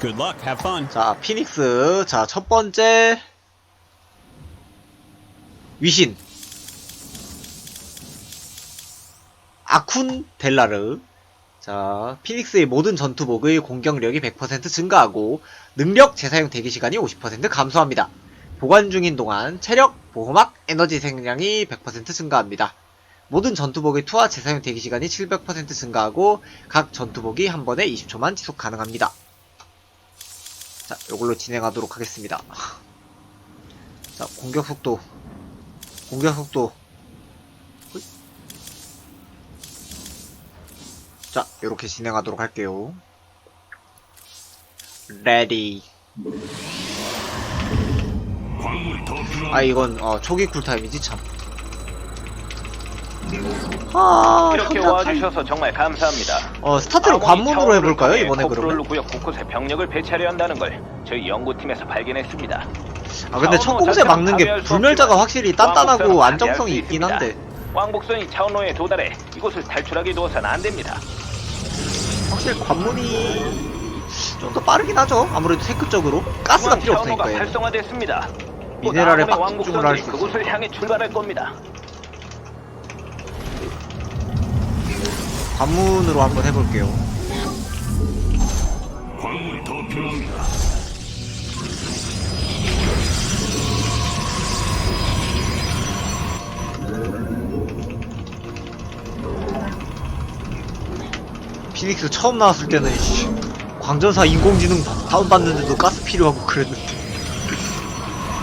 Good luck. Have fun. 자, 피닉스. 자, 첫 번째. 위신. 아쿤 델라르. 자, 피닉스의 모든 전투복의 공격력이 100% 증가하고, 능력 재사용 대기 시간이 50% 감소합니다. 보관 중인 동안 체력, 보호막, 에너지 생량이 100% 증가합니다. 모든 전투복의 투하 재사용 대기 시간이 700% 증가하고, 각 전투복이 한 번에 20초만 지속 가능합니다. 자, 이걸로 진행하도록 하겠습니다. 자, 공격 속도. 공격 속도. 호잇. 자, 이렇게 진행하도록 할게요. 레디. 아, 이건, 어, 초기 쿨타임이지, 참. 아, 이렇게 현장 와주셔서 정말 감사합니다. 어, 아몬이 관문으로 해볼까요, 이번에 그러면? 구역 곳곳에 병력을 배치하려 한다는 걸 저희 연구팀에서 발견했습니다. 아, 근데 첫 공세 막는 게 불멸자가 확실히 단단하고 안정성이 있긴. 한데. 왕복선이 차원로에 도달해 이곳을 탈출하게 두어서는 안 됩니다. 확실히 관문이 좀 더 빠르긴 하죠. 아무래도 테크적으로 가스가 필요 차원로가 없으니까. 활성화됐습니다. 곧 미네랄에 아몬의 막 집중을 할수 왕복선들이 그곳을 향해 출발할 겁니다. 관문으로 한번 해볼게요. 광물이 더 필요합니다. 피닉스 처음 나왔을 때는 씨, 광전사 인공지능 다운받는데도 가스 필요하고 그랬는데.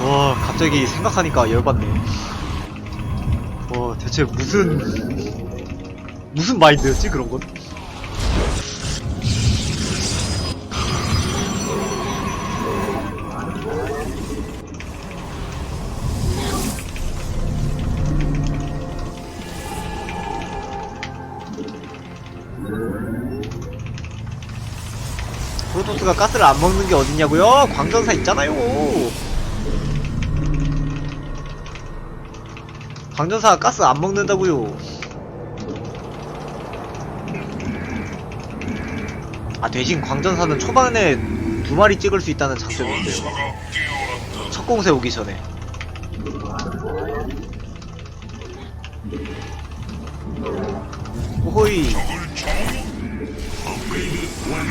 와 갑자기 생각하니까 열받네. 와 대체 무슨 무슨 마인드였지 그런 건? 프로토스가 가스를 안 먹는 게 어딨냐고요? 광전사 있잖아요. 광전사가 가스 안 먹는다고요. 아 대신 광전사는 초반에 두 마리 찍을 수 있다는 장점이 있어요. 첫 공세 오기 전에. 호이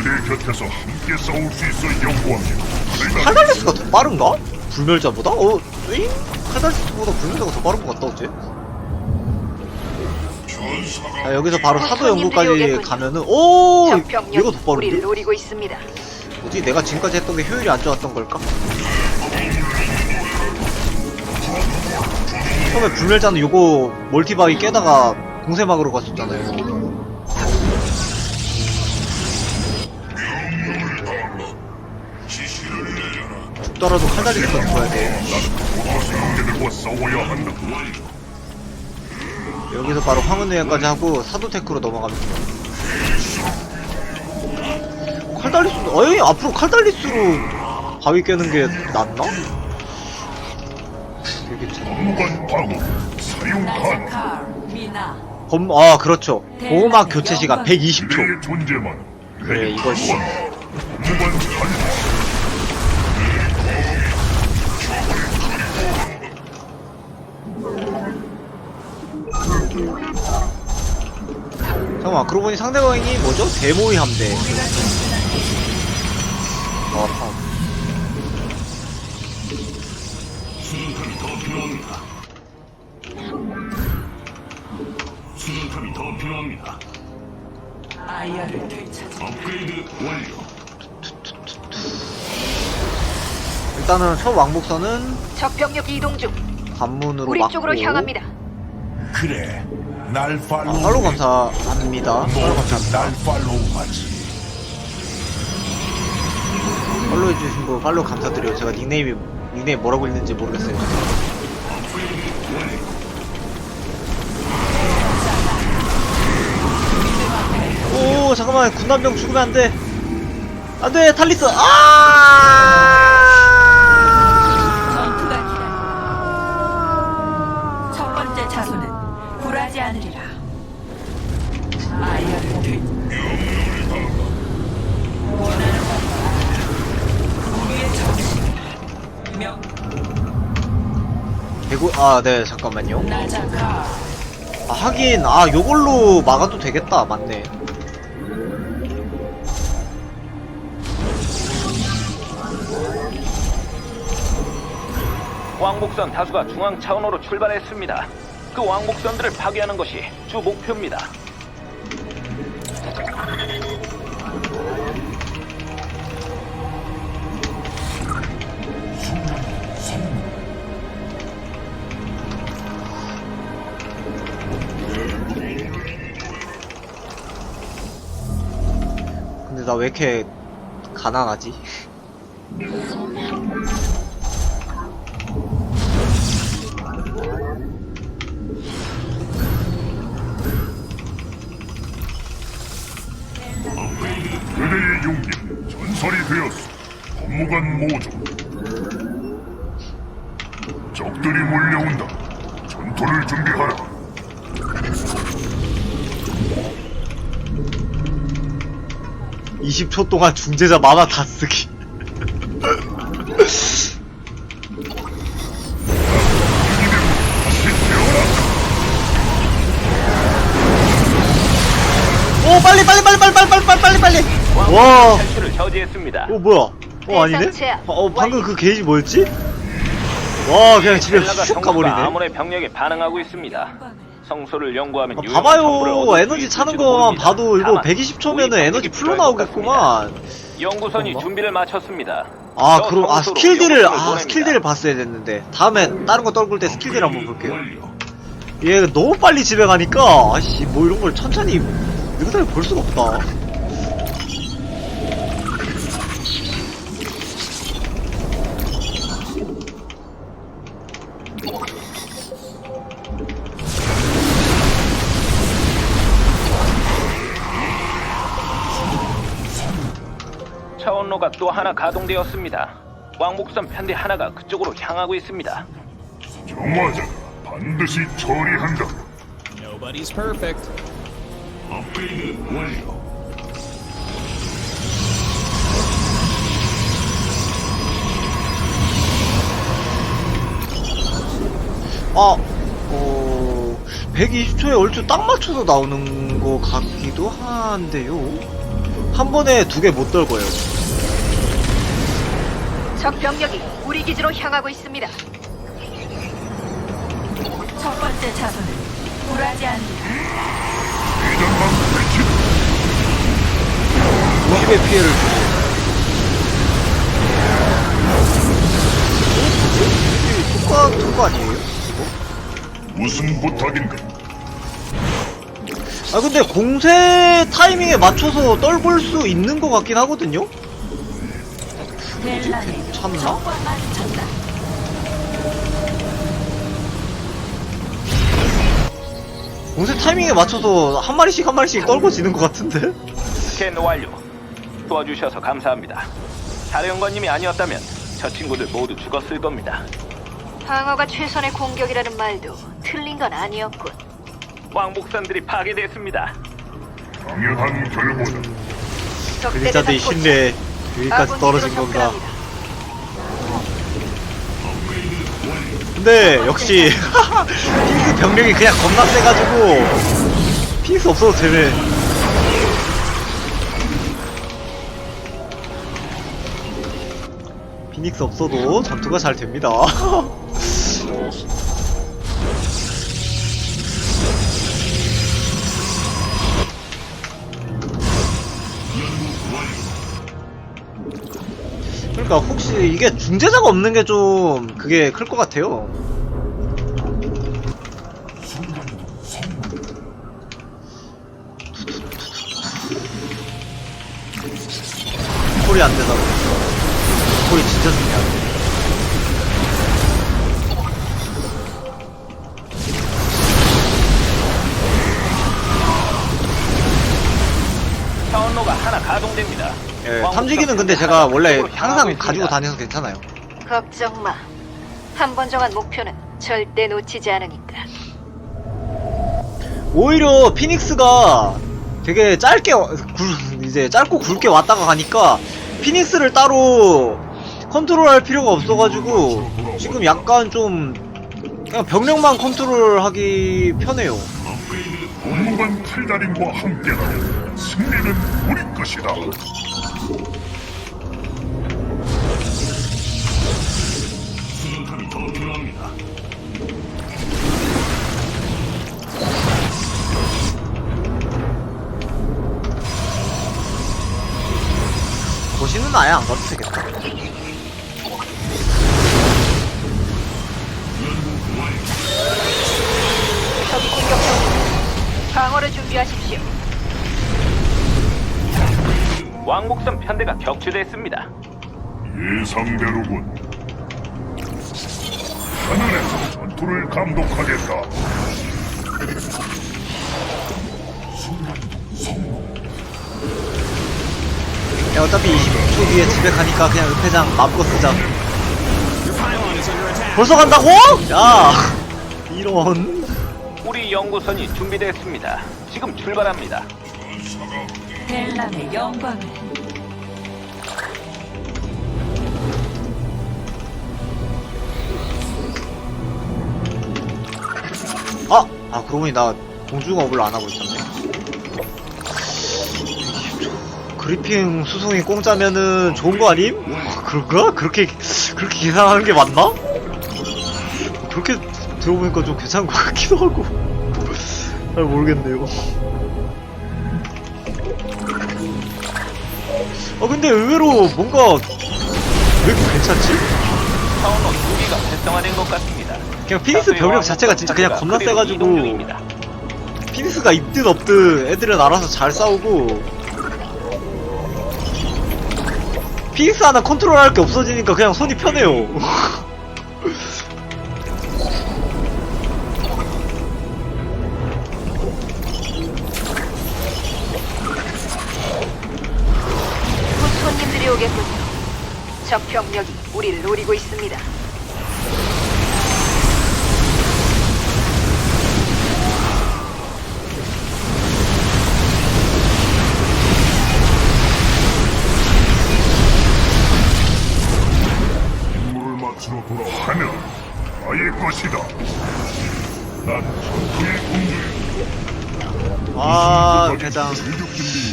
내 곁에서 함께 싸울 수 있어 영광이다. 칼달리스가 더 빠른가? 불멸자보다? 어? 에잉? 칼달리스보다 불멸자가 더 빠른 것 같다 어째? 자 여기서 바로 사도 연구까지 가면은 오! 적병력이 더 우리를 빠른데? 노리고 있습니다. 뭐지? 내가 지금까지 했던 게 효율이 안 좋았던 걸까? 처음에 불멸자는 요거 멀티바위 깨다가 공세막으로 갔었잖아요 죽더라도 칼달리스가 죽어야 돼 싸워야 한다. 여기서 바로 황혼여행까지 하고 사도테크로 넘어갑니다. 칼달리스, 어이, 앞으로 칼달리스로 바위 깨는 게 낫나? 되게 사용 미나 범, 아, 그렇죠. 보호막 교체 시간 120초. 내 존재만 그래, 이것이. 무관 잠깐만, 그러고 보니 상대방이 뭐죠? 데모이 함대. 어, 참. 수정탑이 더 필요합니다. 수정탑이 더 필요합니다. 아이어를 되찾아 업그레이드 완료. 일단은 첫 왕복선은 적병력 이동 중. 관문으로 우리 막고. 쪽으로 향합니다. 그래 날 팔로우 아, 팔로 감사합니다. 팔로 감사합니다. 날 팔로우하지 팔로우 해주신 거 팔로우 감사드려요. 제가 닉네임이 닉네임 뭐라고 읽는지 모르겠어요. 오 잠깐만 군단병 죽으면 안 돼. 안 돼, 탈리스. 아! 되리라. 아이언 대구 아 네 잠깐만요. 아 하긴 아 요걸로 막아도 되겠다 맞네. 왕복선 다수가 중앙 차원으로 출발했습니다. 그 왕복선들을 파괴하는 것이 주 목표입니다. 근데 나 왜 이렇게 가난하지? 법무관 모조. 적들이 몰려온다. 전투를 준비하라. 이0초 동안 중재자 만화 다 쓰기. 오 빨리 빨리 빨리 빨리 빨리 빨리 빨리 빨리 와 탈출을 저지했습니다. 어 뭐야 어 아니네? 어 방금 그 게이지 뭐였지? 와 그냥 집에 성소가 가버리네 아몬의 병력에 반응하고 있습니다. 성소를 연구하면 아, 유용한 정보를 얻을 봐봐요 수 에너지 차는 있을지도 모릅니다. 봐도 이거 다만 120초면은 우리 에너지 풀로 나오겠구만. 연구선이? 준비를 마쳤습니다. 아 저 그럼 아 성소로 스킬들을 연구선을 아 보냅니다. 스킬들을 봤어야 됐는데 다음에 다른 거 떨굴 때 스킬들 한번 볼게요 완료. 얘 너무 빨리 집에 가니까 아씨 뭐 이런 걸 천천히 느긋하게 볼 수가 없다 또 하나 가동되었습니다. 왕복선 편대 하나가 그쪽으로 향하고 있습니다. 정화자 반드시 처리한다. Nobody's perfect. 업그레이드 완료. 아, 어, 120초에 얼추 딱 맞춰서 나오는 거 같기도 한데요. 한 번에 두 개 못 떨고요. 적 병력이 우리 기지로 향하고 있습니다. 첫 번째 자손은 굴하지 않으리라 대장만 배치. 50의 피해를 주고. 어, 뭐지? 똑같은 거 아니에요? 무슨 부탁인가? 아, 근데 공세 타이밍에 맞춰서 떨굴 수 있는 것 같긴 하거든요? 벨라는 마주쳤다 공세 타이밍에 맞춰서 한 마리씩 한 마리씩 떨궈지는 것 같은데? 스캔 완료. 도와주셔서 감사합니다. 사령관님이 아니었다면 저 친구들 모두 죽었을 겁니다. 방어가 최선의 공격이라는 말도 틀린 건 아니었군. 왕복선들이 파괴됐습니다. 당연한 결과다. 글자들의 신뢰 여기까지 떨어진 건가? 근데 역시 핑스 병력이 그냥 겁나 세가지고 핑스 없어도 되네. 피닉스 없어도 전투가 잘 됩니다 그러니까 혹시 이게 중재자가 없는 게 좀 그게 클 것 같아요. 콜이 안 되다 보 예, 탐지기는 근데 제가 원래 항상. 가지고 다녀서 괜찮아요 걱정 마. 한 번 정한 목표는 절대 놓치지 않으니까. 오히려 피닉스가 되게 짧게 와- 굵- 이제 짧고 굵게 왔다가 가니까 피닉스를 따로 컨트롤할 필요가 없어가지고 지금 약간 좀 그냥 병력만 컨트롤하기 편해요. 업그레이드 무관 칼달인과 함께라면 승리는 우리 것이다. 필요합니다. 도시는 아예 안 가도 되겠다. 적이 공격 중. 방어를 준비하십시오. 왕복선 편대가 격추됐습니다. 예상대로군. 하늘에서 전투를 감독하겠다. 야, 어차피 20초 뒤에 집에 가니까 그냥 은폐장 마음껏 쓰자. 벌써 간다고? 야, 이런. 우리 연구선이 준비됐습니다. 지금 출발합니다. 벨람의 영광을 아, 아 그러고 보니 나 공중업을 안 하고 있었네. 그리핑 수송이 공짜면은 좋은 거 아님? 어, 그런가? 그렇게 그렇게 계산하는 게 맞나? 그렇게 들어보니까 좀 괜찮은 것 같기도 하고 잘 모르겠네요. 어 근데 의외로 뭔가 왜 이렇게 괜찮지? 두 개가 활성화된 것 같습니다. 그냥 피닉스 병력 자체가 진짜 그냥 겁나 세가지고 피닉스가 있든 없든 애들은 알아서 잘 싸우고 피닉스 하나 컨트롤할 게 없어지니까 그냥 손이 편해요 곧 손님들이 오겠군요. 적 병력이 우리를 노리고 있습니다.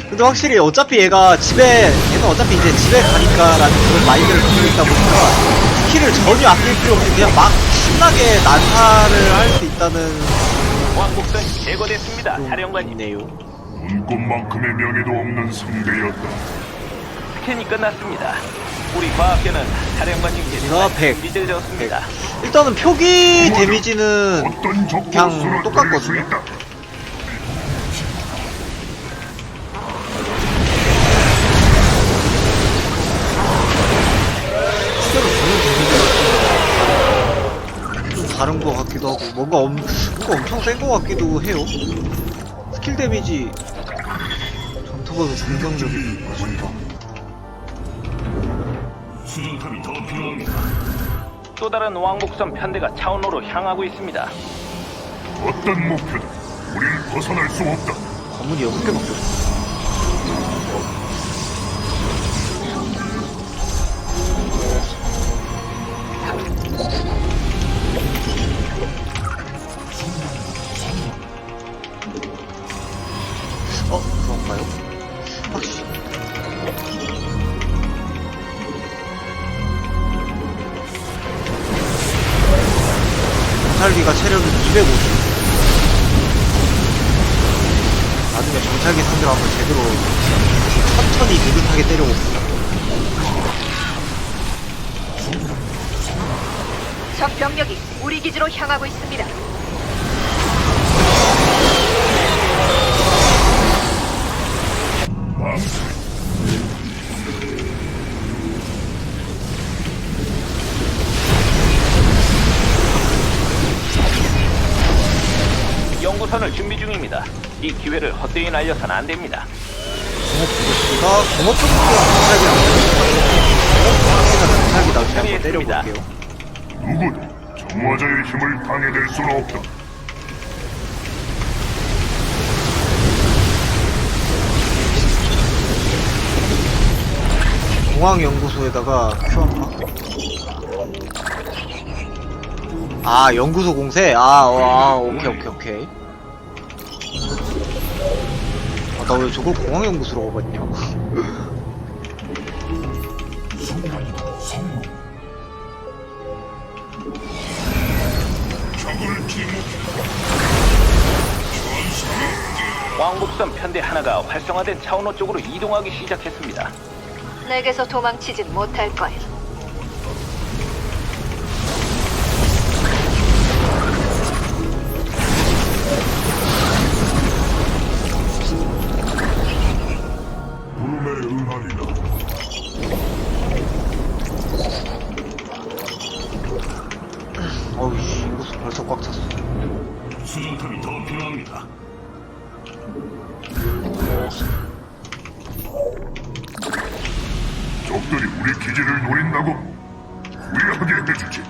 근데 확실히 어차피 얘가 집에 얘는 어차피 이제 집에 가니까 라는 그런 마인드를 갖고 있다 보니까 스킬을 전혀 아낄 필요 없이 그냥 막 신나게 난사를 할 수 있다는 왕복선이 제거됐습니다. 좀 사령관님, 있네요 눈꽃만큼의 명예도 없는 상대였다. 스캔이 끝났습니다. 우리 과학계는 사령관님께 이거 백. 믿어졌습니다. 일단은 표기 데미지는 어떤 적도 그냥 쓰러뜨릴 똑같거든요. 수 있다. 다른 것 같기도 하고 뭔가, 엄, 뭔가 엄청 센것 같기도 해요 스킬 데미지 전투보다 공격력이 높아진다 수정탑이 더 필요합니다. 또 다른 왕복선 편대가 차원로로 향하고 있습니다. 어떤 목표든 우릴 벗어날 수 없다. 관문이 6개밖에 없어 나중에 정찰기 상대로 한번 제대로 천천히 느긋하게 때려봅시다 적 병력이 우리 기지로 향하고 있습니다. 중입니다. 이 기회를 헛되이 날려선 안 됩니다. 공업 쪽으로 안 한번 처리했습니다. 때려볼게요 누구도 정화자의 힘을 방해될 수는 없다. 공항연구소에다가 큐 한번 아 연구소 공세? 아, 어, 아 오케이 오케이 오케이 아 나 왜 저걸 공항연구소라고 봤냐. 왕복선 편대 하나가 활성화된 차원호 쪽으로 이동하기 시작했습니다. 내게서 도망치진 못할 거야. 적들이 우리 기지를 노린다고 후회하게 해주지.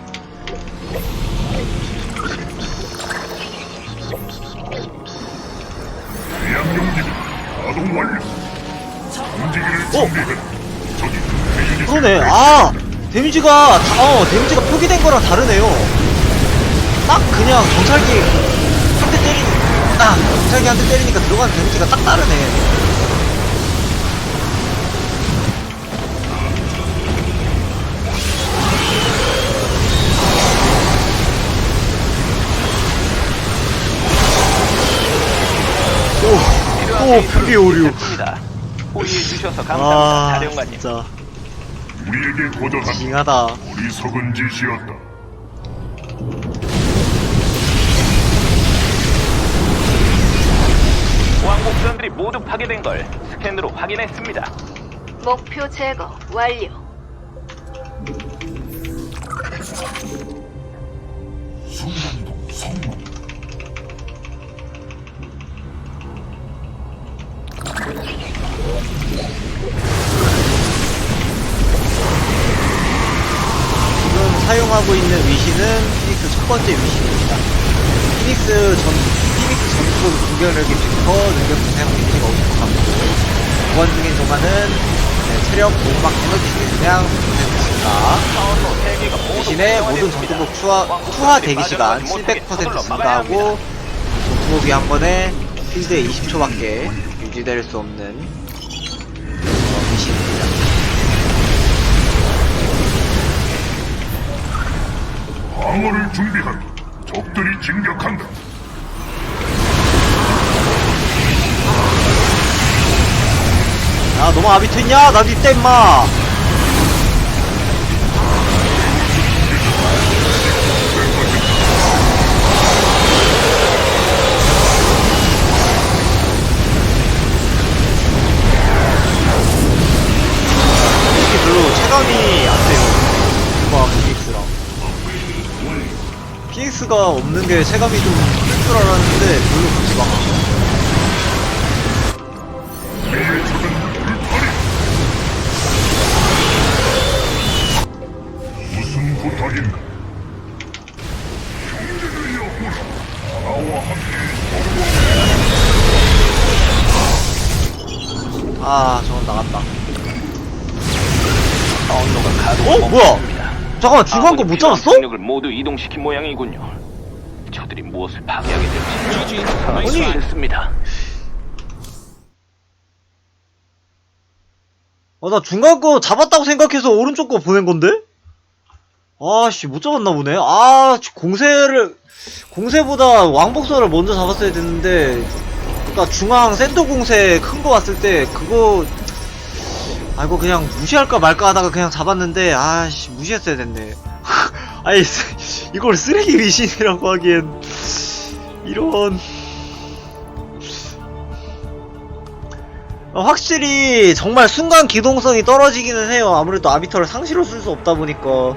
대양용기는 가동 완료. 움직이를 준비해. 저기 대유닛 그러네 아 데미지가 다, 어 데미지가 표기된 거랑 다르네요 딱 그냥 정찰기 한 대 때리니 아 정찰기 한 대 때리니까 들어가는 데미지가 딱 다르네 오, 그게 오류. 호의해 주셔서 감사합니다, 아, 사령관님. 진짜 우리에게 고전한 징하다. 어리석은 짓이었다. 왕복선들이 모두 파괴된 걸 스캔으로 확인했습니다. 목표 제거 완료. 순간이동 성공. 사용하고 있는 위신은 피닉스 첫 번째 위신입니다. 피닉스 전, 피닉스 전투 공격력이 100%, 능력 분산 데미지가 50% 감소. 보관 중인 동안은 네, 체력, 보호막, 에너지 중량 100% 증가. 차원로 3개가 모두 대신에 모든. 전투복 추하, 투하 대기 시간 빠져나가지 못하게 700% 저걸로 막아야 증가하고. 전투복이 한 번에 필드에 20초밖에 유지될 수 없는 어, 위신입니다. 방어를 준비한다. 적들이 진격한다. 야, 너무 아비트냐? 나도 있다, 임마! 피닉스가 없는 게 체감이 좀 클 줄 알았는데 별로 그렇지가 잠깐만, 중간 거 못 잡았어? 병력을 모두 이동시킨 모양이군요. 저들이 무엇을 파괴하게 될지 아니. 상황했습니다. 아, 나 중간 거 잡았다고 생각해서 오른쪽 거 보낸 건데? 아씨, 못 잡았나 보네. 아, 공세를, 공세보다 왕복선을 먼저 잡았어야 됐는데, 그니까 중앙 센터 공세 큰 거 왔을 때, 그거, 아, 이거 그냥 무시할까 말까 하다가 그냥 잡았는데, 아씨, 무시했어야 됐네. 아니, 쓰- 이걸 쓰레기 미신이라고 하기엔, 이런. 어, 확실히 정말 순간 기동성이 떨어지기는 해요. 아무래도 아비터를 상시로 쓸 수 없다 보니까